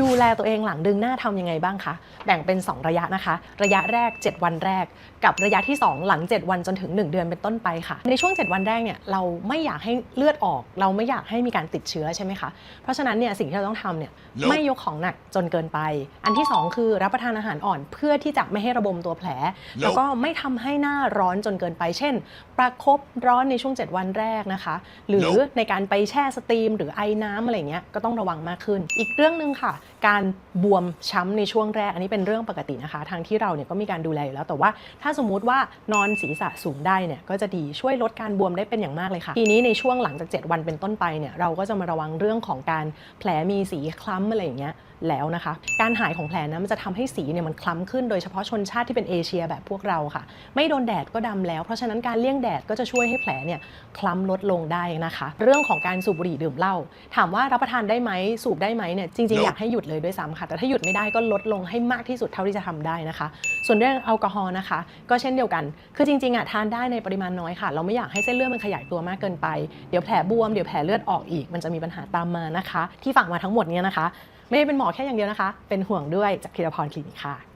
ดูแลตัวเองหลังดึงหน้าทำยังไงบ้างคะ แบ่งเป็น 2 ระยะนะคะ ระยะแรก 7 วันแรก กับระยะที่ 2 หลัง 7 วันจนถึง 1 เดือนเป็นต้นไปค่ะ ในช่วง 7 วันแรกเนี่ยเราไม่อยากให้เลือดออก เราไม่อยากให้มีการติดเชื้อใช่ไหมคะ เพราะฉะนั้นเนี่ยสิ่งที่เราต้องทำเนี่ย Nope ไม่ยกของหนักจนเกินไป อันที่ 2 คือรับประทานอาหารอ่อนเพื่อที่จะไม่ให้ระบมตัวแผล แล้วก็ไม่ทำให้หน้าร้อนจนเกินไป เช่น ประคบร้อนในช่วง 7 วันแรกนะคะ หรือ Nope ในการไปแช่สตรีม หรือไอน้ำอะไรเงี้ยก็ต้องระวังมากขึ้น อีกเรื่องหนึ่งค่ะการบวมช้ำในช่วงแรก อันนี้เป็นเรื่องปกตินะคะ ทางที่เราเนี่ยก็มีการดูแลอยู่แล้ว แต่ว่าถ้าสมมุติว่านอนศีรษะสูงได้เนี่ยก็จะดีช่วยลดการบวมได้เป็นอย่างมากเลยค่ะ ทีนี้ในช่วงหลังจาก 7 วันเป็นต้นไปเนี่ยเราก็จะมาระวังเรื่องของการแผลมีสีคล้ำอะไรอย่างเงี้ยแล้วนะคะ การหายของแผลนะมันจะทำให้สีเนี่ยมันคล้ำขึ้นโดยเฉพาะชนชาติที่เป็นเอเชียแบบพวกเราค่ะ ไม่โดนแดดก็ดำแล้ว เพราะฉะนั้นการเลี่ยงแดดก็จะช่วยให้แผลเนี่ยคล้ำลดลงได้นะคะ เรื่องของการสูบบุหรี่ดื่มเหล้าถามว่ารับประทานได้ไหมสูบได้ไหมเนี่ยจริงๆ no. อยากให้ยุดเลยด้วยซ้ำค่ะ แต่ถ้าหยุดไม่ได้ก็ลดลงให้มากที่สุดเท่าที่จะทำได้นะคะ ส่วนเรื่องแอลกอฮอล์นะคะ ก็เช่นเดียวกัน คือจริงๆอะทานได้ในปริมาณน้อยค่ะ เราไม่อยากให้เส้นเลือดมันขยายตัวมากเกินไป เดี๋ยวแผลบวม เดี๋ยวแผลเลือดออกอีก มันจะมีปัญหาตามมานะคะ ที่ฝากมาทั้งหมดเนี้ยนะคะ ไม่ได้เป็นหมอแค่อย่างเดียวนะคะ เป็นห่วงด้วยจากพีรพรคลินิกค่ะ